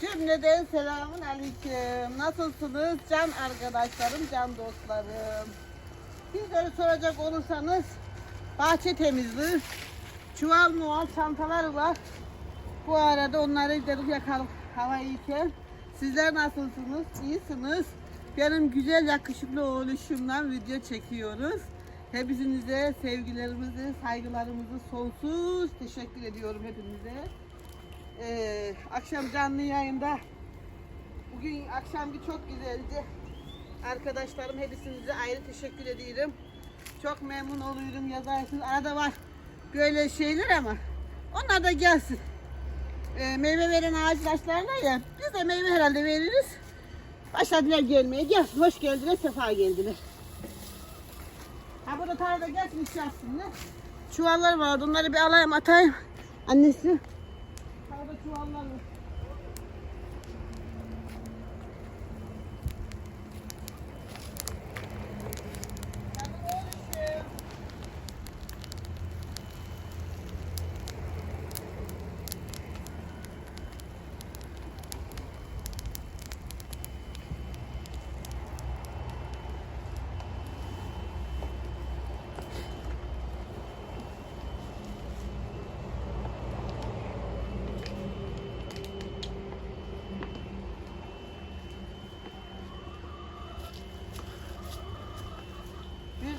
Cümleden selamun aleyküm. Nasılsınız can arkadaşlarım, can dostlarım? Bizleri soracak olursanız bahçe temizliği, çuval muval çantalar var. Bu arada onları dedik yakalım hava iyiyken. Sizler nasılsınız? İyisiniz. Benim güzel yakışıklı oluşumdan video çekiyoruz. Hepinize sevgilerimizi, saygılarımızı sonsuz teşekkür ediyorum hepinize. Ee, akşam canlı yayında bugün akşamki çok güzeldi. Arkadaşlarım hepinize ayrı teşekkür ediyorum. Çok memnun oluyorum yazarsınız. Arada var böyle şeyler ama onlar da gelsin. Ee, meyve veren ağaçlaşlarla ya biz de meyve herhalde veririz. Başladılar gelmeye. Gel, hoş geldiler, sefa geldiler. Ha burada tarlada geçmiş aslında. Çuvallar vardı, onları bir alayım atayım. Annesi. Tarlada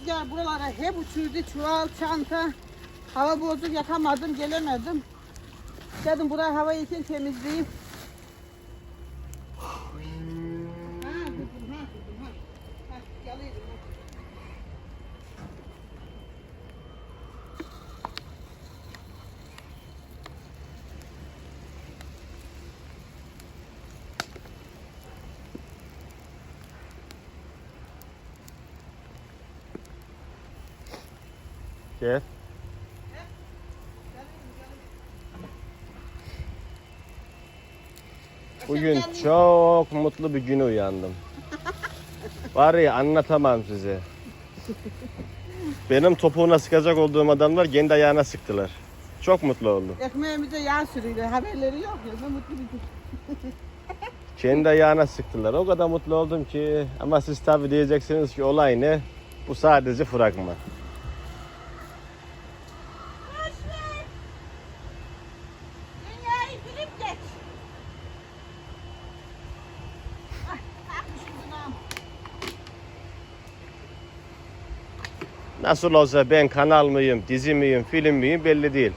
Rüzgar buralara hep uçurdu. Çuval, çanta. Hava bozuk yakamadım, gelemedim. Dedim burayı hava için temizleyeyim. Ha kızım, ha kızım, ha. Ha, yalıydım, ha. Gel. Bugün çok mutlu bir güne uyandım. Var ya anlatamam size. Benim topuğuna sıkacak olduğum adamlar kendi ayağına sıktılar. Çok mutlu oldum. Ekmeğimize yağ sürüyor. Haberleri yok ya. Ne mutlu bir gün. Kendi ayağına sıktılar. O kadar mutlu oldum ki. Ama siz tabi diyeceksiniz ki olay ne? Bu sadece fragman. Nasıl olsa ben kanal mıyım, dizi miyim, film miyim belli değil.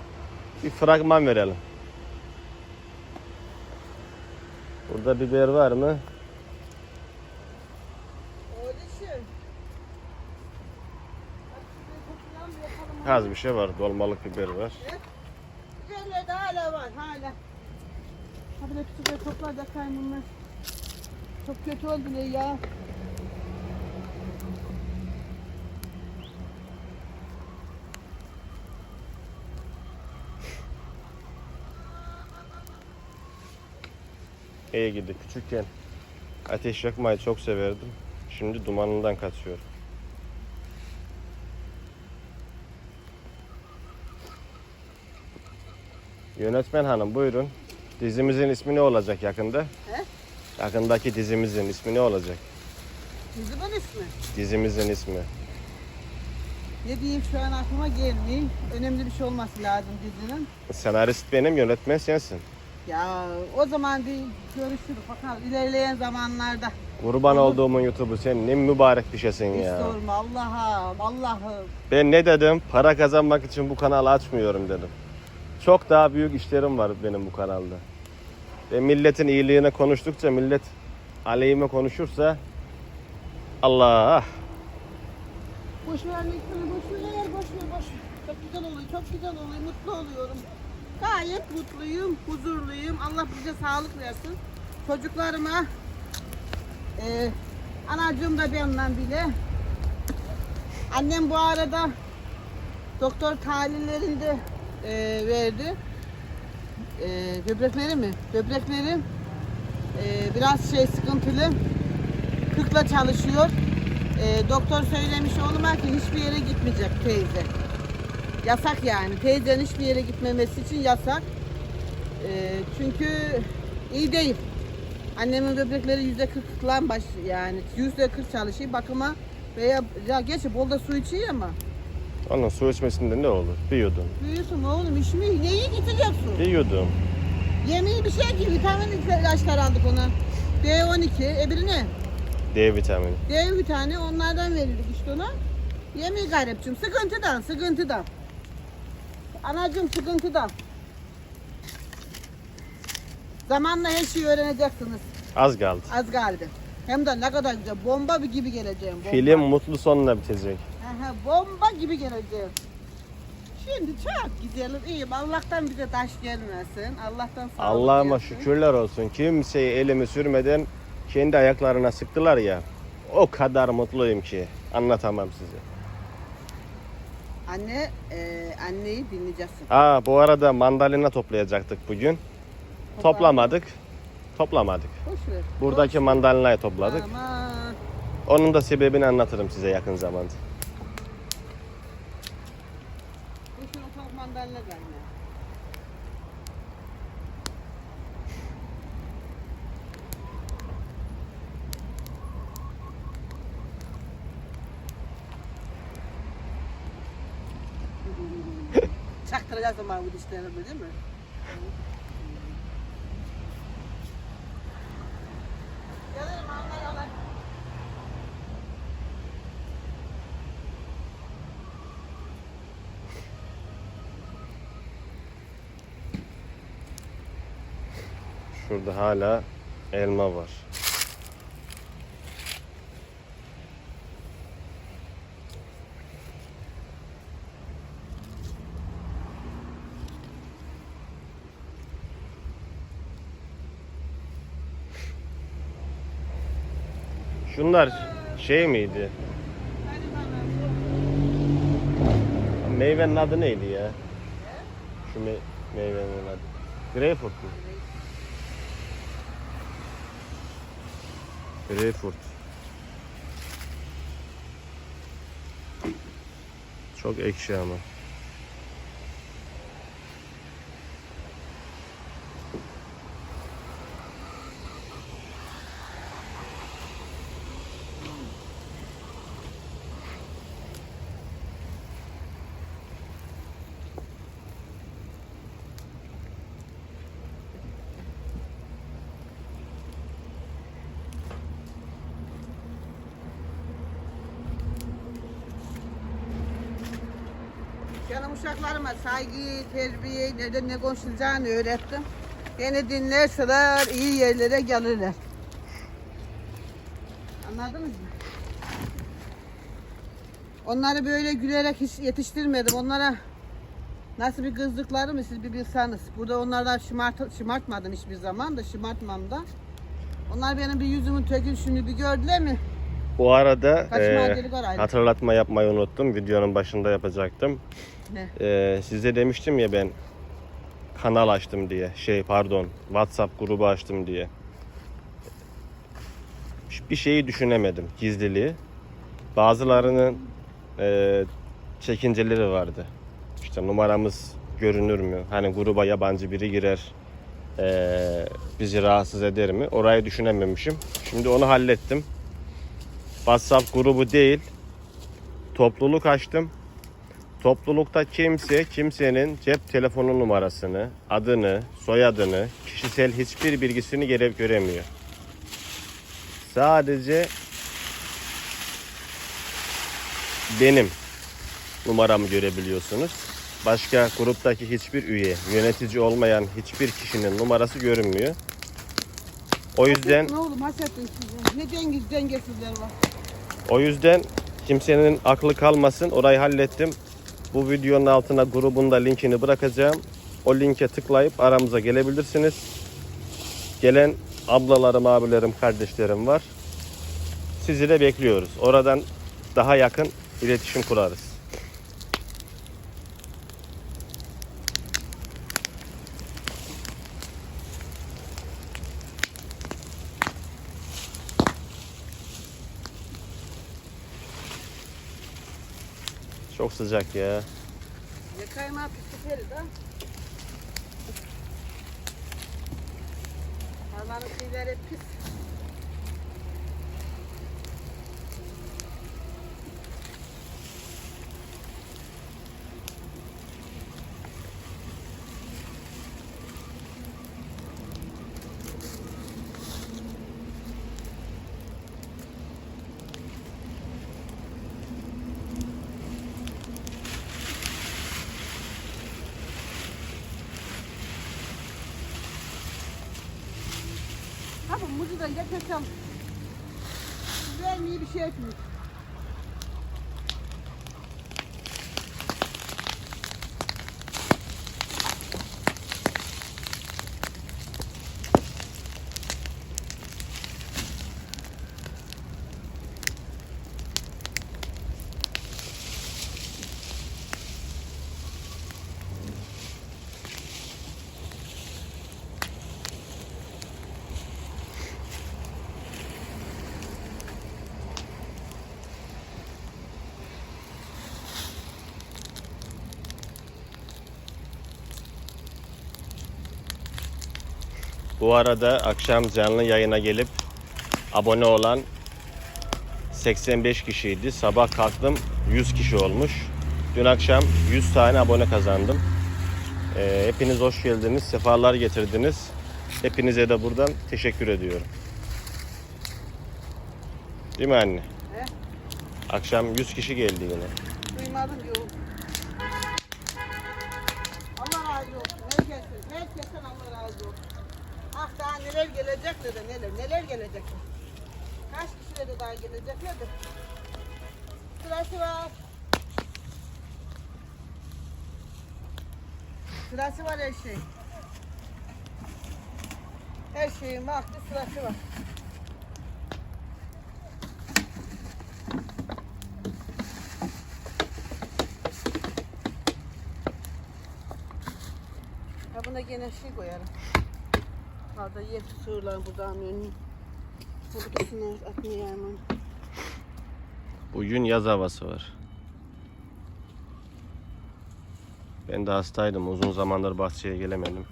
Bir fragman verelim. Burada biber var mı? Az bir şey var. Dolmalık biber var. Biberler de hala var hala. Ha bir de küçük toplar da kayın bunlar. Çok kötü oldular ya. İyi gidi. Küçükken ateş yakmayı çok severdim. Şimdi dumanından kaçıyorum. Yönetmen hanım buyurun. Dizimizin ismi ne olacak yakında? He? Yakındaki dizimizin ismi ne olacak? Kızımın ismi. Dizimizin ismi. Ne diyeyim şu an aklıma gelmiyor. Önemli bir şey olması lazım dizinin. Senarist benim, yönetmen sensin. Ya o zaman bir görüşürüz bakalım ilerleyen zamanlarda. Kurban olduğumun YouTube'u sen ne mübarek bir şeysin Hiç ya. sorma Allah'ım Allah'ım. Ben ne dedim? Para kazanmak için bu kanalı açmıyorum dedim. Çok daha büyük işlerim var benim bu kanalda. Ve milletin iyiliğine konuştukça millet aleyhime konuşursa Allah Boş ver lütfen boş ver boş ver boş ver. Çok güzel oluyor çok güzel oluyor mutlu oluyorum. Gayet mutluyum huzurluyum. Allah bize sağlık versin. Çocuklarıma e, anacığım da benden bile. Annem bu arada doktor tahlillerinde e, verdi. E, böbrekleri mi? Böbrekleri e, biraz şey sıkıntılı. Kırkla çalışıyor. E, doktor söylemiş oğluma ki hiçbir yere gitmeyecek teyze. Yasak yani. Teyzenin hiçbir yere gitmemesi için yasak. E, çünkü iyi değil. Annemin böbrekleri yüzde kırklan baş yani yüzde kırk çalışıyor bakıma veya ya gerçi bolda su içiyor ama Onun su içmesinde ne olur? Bir yudum. büyüsün oğlum işimi neyi gideceksin? Bir yudum. Yemeği bir şey ki vitamin ilaçlar aldık ona. B12 öbürü ne? D vitamini. D vitamini onlardan verirdik işte ona. Yemeği gayrepçim sıkıntıdan sıkıntıdan. Anacığım sıkıntıdan. Zamanla her şeyi öğreneceksiniz. Az kaldı. Az kaldı. Hem de ne kadar güzel. Bomba bir gibi geleceğim. Bomba. Film mutlu sonla bitecek. Aha, bomba gibi geleceğim. Şimdi çok güzelim, iyiyim. Allah'tan bize taş gelmesin. Allah'tan sağlık Allah'ıma gelsin. şükürler olsun. Kimseyi elimi sürmeden kendi ayaklarına sıktılar ya. O kadar mutluyum ki. Anlatamam size. Anne, e, anneyi dinleyeceksin. Aa bu arada mandalina toplayacaktık bugün. Toplamadık. Toplamadık. Boş ver. Buradaki mandalinayı topladık. Aman. Onun da sebebini anlatırım size yakın zamanda. Boşuna çok mandalina gelme. Çaktıracaksın bana bu dişlerini böyle değil mi? Şurada hala elma var. Şunlar şey miydi? Meyvenin adı neydi ya? Şu me meyvenin adı. Greyfurt mu? Greyfurt. Çok ekşi ama. Uşaklarıma saygı, terbiye, nereden ne konuşulacağını öğrettim. Beni dinlerseler iyi yerlere gelirler. Anladınız mı? Onları böyle gülerek hiç yetiştirmedim. Onlara nasıl bir kızdıkları mı siz bir bilseniz. Burada onlardan şımart, şımartmadım hiçbir zaman da şımartmam da. Onlar benim bir yüzümün tökülüşünü bir gördüler mi? Bu arada e, hatırlatma yapmayı unuttum. Videonun başında yapacaktım. Ne? E, size demiştim ya ben kanal açtım diye. Şey pardon WhatsApp grubu açtım diye. Bir şeyi düşünemedim gizliliği. Bazılarının e, çekinceleri vardı. İşte numaramız görünür mü? Hani gruba yabancı biri girer. e, bizi rahatsız eder mi? Orayı düşünememişim. Şimdi onu hallettim. WhatsApp grubu değil. Topluluk açtım. Toplulukta kimse kimsenin cep telefonu numarasını, adını, soyadını, kişisel hiçbir bilgisini görev göremiyor. Sadece benim numaramı görebiliyorsunuz. Başka gruptaki hiçbir üye, yönetici olmayan hiçbir kişinin numarası görünmüyor. O yüzden Ne Hasettin size? Ne dengiz dengesizler var. O yüzden kimsenin aklı kalmasın. Orayı hallettim. Bu videonun altına grubun da linkini bırakacağım. O linke tıklayıp aramıza gelebilirsiniz. Gelen ablalarım, abilerim, kardeşlerim var. Sizi de bekliyoruz. Oradan daha yakın iletişim kurarız. Çok sıcak ya. Ya kaymağı herif ha. Onların şeyleri pis. Abi mucize. Güzel iyi bir şey etmiş. Bu arada akşam canlı yayına gelip abone olan 85 kişiydi. Sabah kalktım 100 kişi olmuş. Dün akşam 100 tane abone kazandım. Ee, hepiniz hoş geldiniz, sefalar getirdiniz. Hepinize de buradan teşekkür ediyorum. Değil mi anne? He? Akşam 100 kişi geldi yine. Duymadım yok. Allah razı olsun. Herkesin, herkesten Allah razı olsun. Ah daha neler gelecek de neler, neler gelecek. Kaç kişiler de daha gelecekler de. Sırası var. Sırası var her şey. Her şeyin vakti sırası var. Ha buna gene şey koyarım. Orada yer sığırlar. Burada onu. Bugün yaz havası var. Ben de hastaydım. Uzun zamandır bahçeye gelemedim.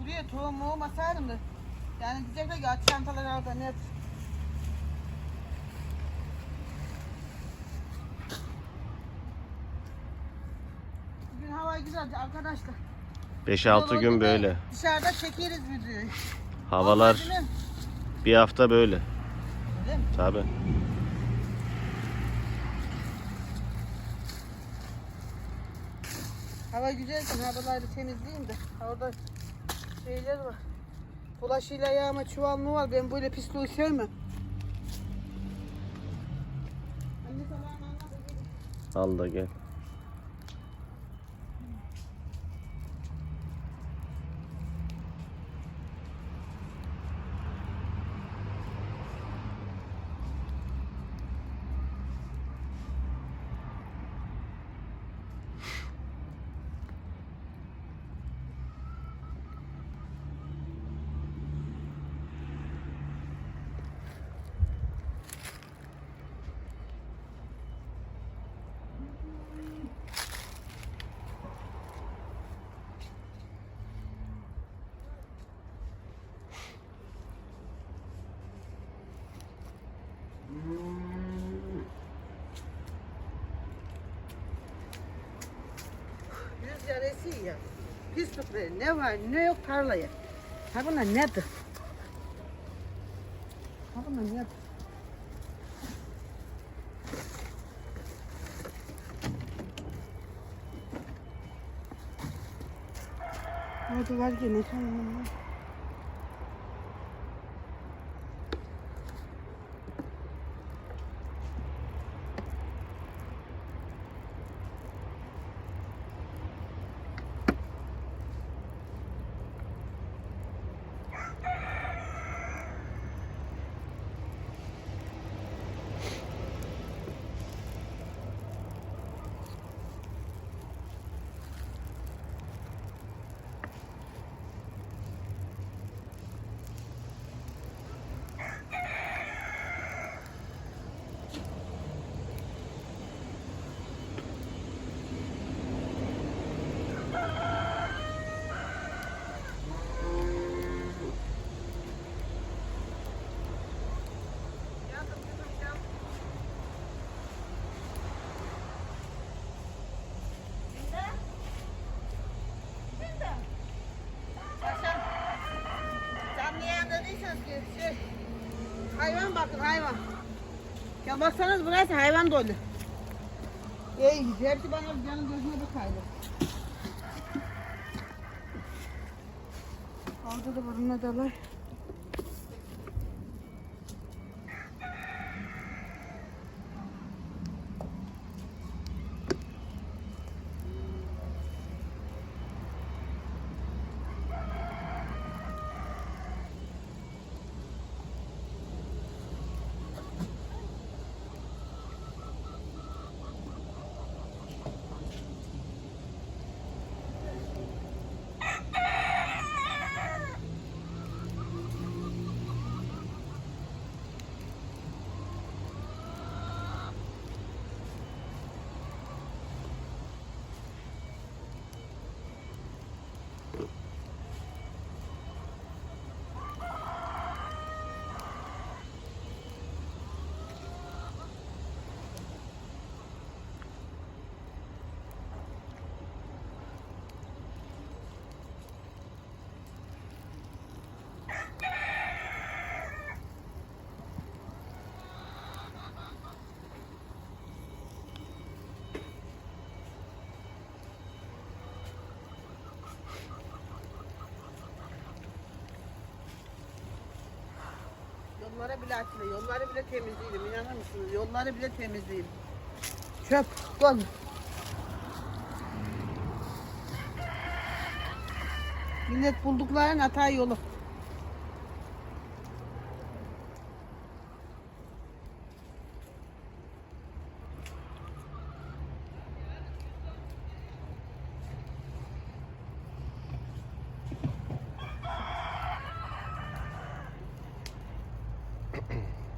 Buraya tohum muhum asarım da. Yani diyecekler ki aç çantaları al da net. Bugün hava güzel arkadaşlar. 5-6 Yol gün böyle. Dışarıda çekeriz videoyu. Havalar Olmaz değil bir hafta böyle. Öyle mi? Tabi. Hava güzelken havaları temizleyeyim de. Orada şeyler var. Bulaşıyla yağma çuval mı var? Ben böyle pisliği sevmem. Al da gel. Rüzgar esiyor ya. Pislikleri ne var ne yok tarlaya. Ha bunlar nedir? Ha bunlar nedir? Hadi var gene hayvan bakın hayvan. Ya baksanız burası hayvan dolu. Ey hepsi bana canım gözüme bir kaydı. Orada da burun adalar. Yollara bile açtı. Yolları bile temizleyelim. İnanır mısınız? Yolları bile temizleyelim. Çöp dolu. Millet buldukların hata yolu. Mm-hmm.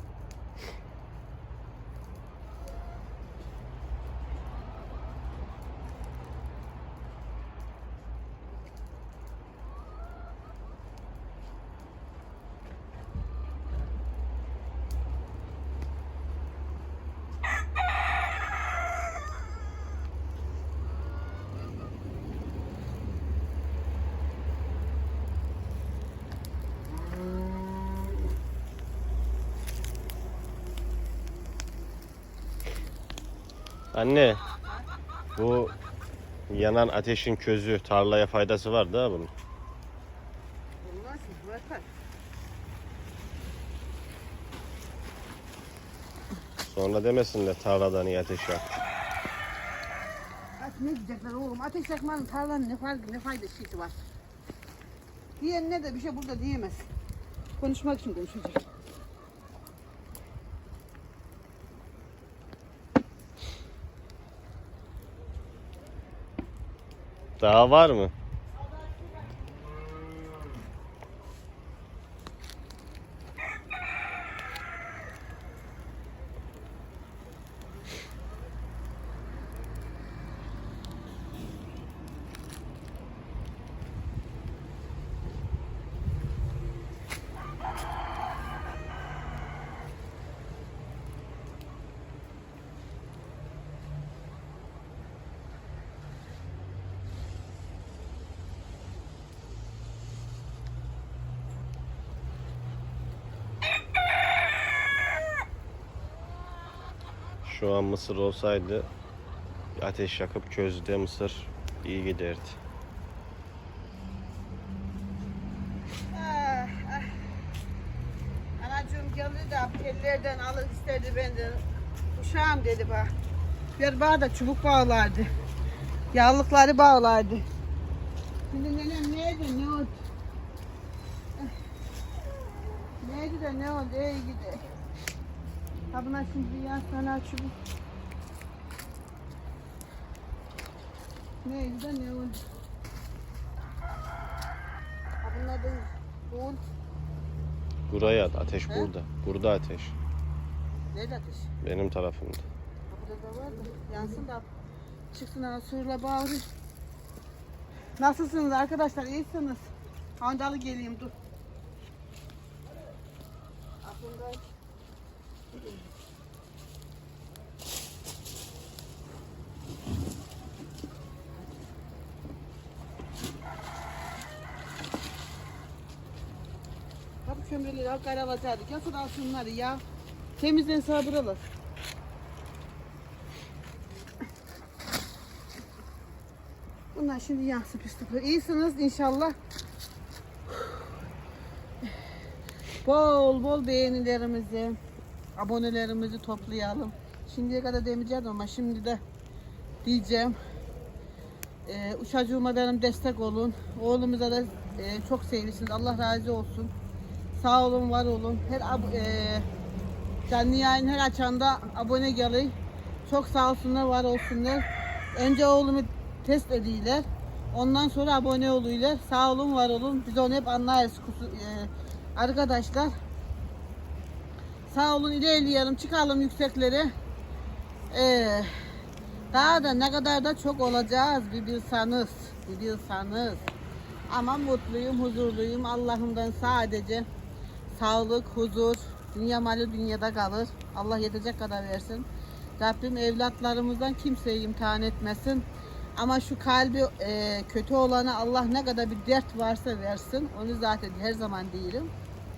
Anne bu yanan ateşin közü tarlaya faydası var da bunun. Bunlar ki bakar. Sonra demesinler tarlada niye ateş yaktı. Bak ne diyecekler oğlum? Ateş yakmanın tarlanın ne farkı ne faydası var? Diyen ne de bir şey burada diyemez. Konuşmak için konuşacak. Daha var mı? Şu an mısır olsaydı ateş yakıp közde mısır iyi giderdi. Ah, ah. Anacığım geldi de tellerden alır istedi benden. Uşağım dedi bak. Bir bağ da çubuk bağlardı. Yağlıkları bağlardı. Şimdi nenem neydi ne oldu? Eh. Neydi de ne oldu ey gidi. Ha buna şimdi bir yansana çubuk. Neydi de ne oldu? Ha bunlar da un. Buraya at, ateş He? burada. Burada ateş. Nerede ateş? Benim tarafımda. Burada da var da yansın da çıksın ana suyla bağırıyor. Nasılsınız arkadaşlar? İyisiniz. Handalı geleyim dur. Aklımda Tabii kömürleri al karalatacaktık. Ya al şunları ya. Temizlen sabıralım. Bunlar şimdi yansın pislikler. İyisiniz inşallah. Bol bol beğenilerimizi, abonelerimizi toplayalım. Şimdiye kadar demeyeceğim ama şimdi de diyeceğim. Ee, uşacığıma benim destek olun. Oğlumuza da e, çok sevmişsiniz. Allah razı olsun. Sağ olun, var olun. Her e, canlı yayın her açanda abone gelin. Çok sağ olsunlar, var olsunlar. Önce oğlumu test ediyorlar. Ondan sonra abone oluyorlar. Sağ olun, var olun. Biz onu hep anlarız. E, arkadaşlar. Sağ olun, ilerleyelim. Çıkalım yükseklere. Ee, daha da ne kadar da çok olacağız bir bilseniz. Bir bilseniz. Ama mutluyum, huzurluyum. Allah'ımdan sadece sağlık, huzur, dünya malı dünyada kalır. Allah yetecek kadar versin. Rabbim evlatlarımızdan kimseyi imtihan etmesin. Ama şu kalbi e, kötü olana Allah ne kadar bir dert varsa versin. Onu zaten her zaman değilim.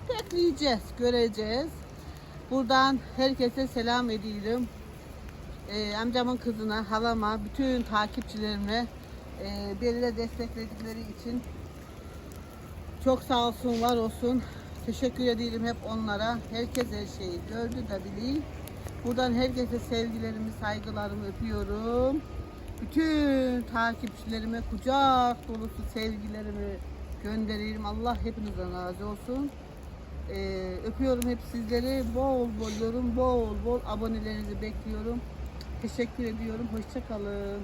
Bekleyeceğiz, göreceğiz. Buradan herkese selam ediyorum. Ee, amcamın kızına, halama, bütün takipçilerime e, beni de destekledikleri için çok sağ olsun, var olsun. Teşekkür ederim hep onlara. Herkes her şeyi gördü de bileyim. Buradan herkese sevgilerimi, saygılarımı öpüyorum. Bütün takipçilerime kucak dolusu sevgilerimi gönderirim. Allah hepinizden razı olsun. Ee, öpüyorum hep sizleri. Bol bol yorum, bol bol abonelerinizi bekliyorum. Teşekkür ediyorum. Hoşçakalın.